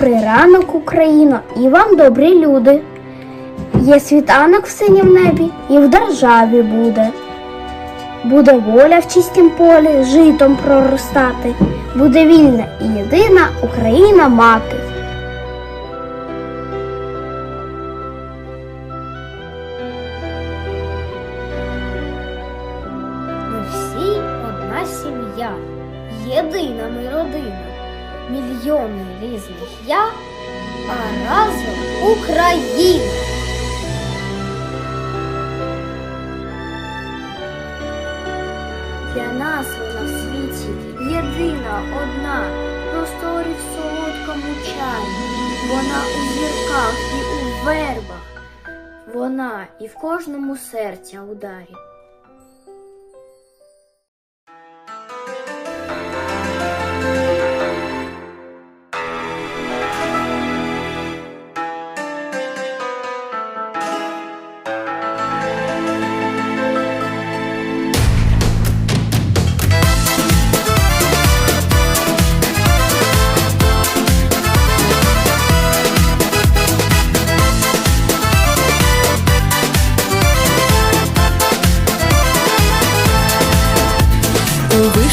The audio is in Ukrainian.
Добрий ранок, Україно, і вам добрі люди. Є світанок в синім небі і в державі буде. Буде воля в чистім полі житом проростати, буде вільна і єдина Україна мати. Ми всі одна сім'я, єдина ми родина, мільйони різних я, а разом Україна. Для нас вона в світі єдина одна, просторі в солодкому чаї. Вона у зірках і у вербах, вона і в кожному серця ударі.